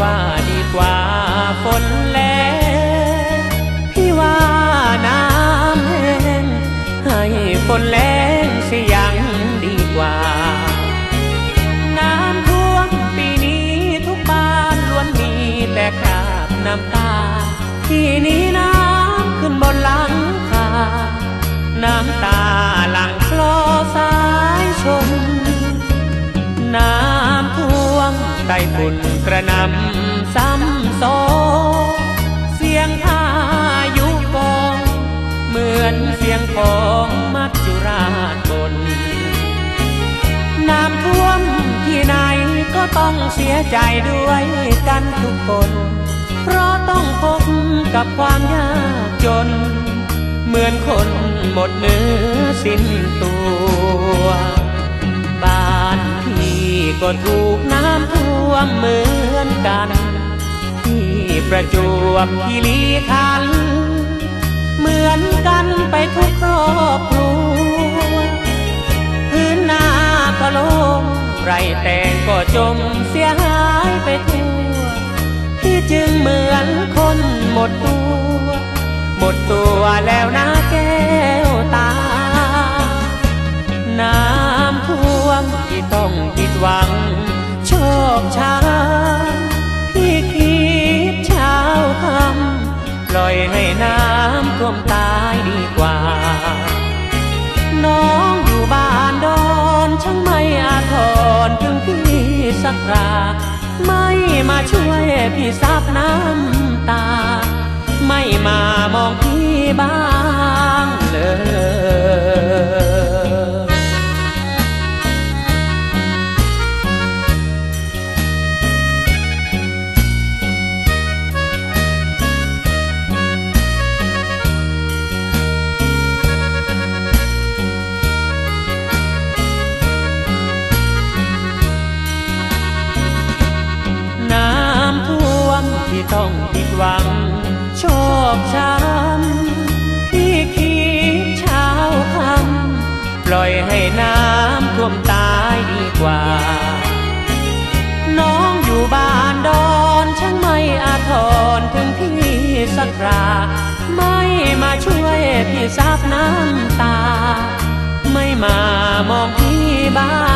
ว่าดีกว่าฝนแลพี่ว่าน้ำแห้งให้ฝนแรงสิยังดีกว่า น้ำท่วมปีนี้ทุกบ้านล้วนมีแต่คราบน้ำตา ที่นี้น้ำขึ้นบนหลังคาน้ำตา ฝุ่นกระนำซ้ำซ้อนเสียงพายุกองเหมือนเสียงของมัจจุราชบนน้ำท่วมที่ไหนก็ต้องเสียใจด้วยกันทุกคน เพราะต้องพบกับความยากจน เหมือนคนหมดเนื้อสิ้นตัว บ้านพี่ก็ถูกน้ำ วมเหมือนกัน ที่ประจวบคีรีขัน เหมือนกันไปทุกครอบครัวพื้นนาก็โลงไรแต่งก็จมเสียหายไปทั่วที่จึงเหมือนคนหมดตัว หมดตัวแล้วนะแก้วตา สักคราไม่มาช่วยพี่ซับน้ำตา ไม่มา ต้องผิดหวังชอบช้ำที่ขีดเช้าคำปล่อยให้น้ำท่วมตายดีกว่า น้องอยู่บ้านดอนช่างไม่อาทรถึงพี่สักคราไม่มาช่วยพี่ซับน้ำตา ไม่มามองพี่บ้าน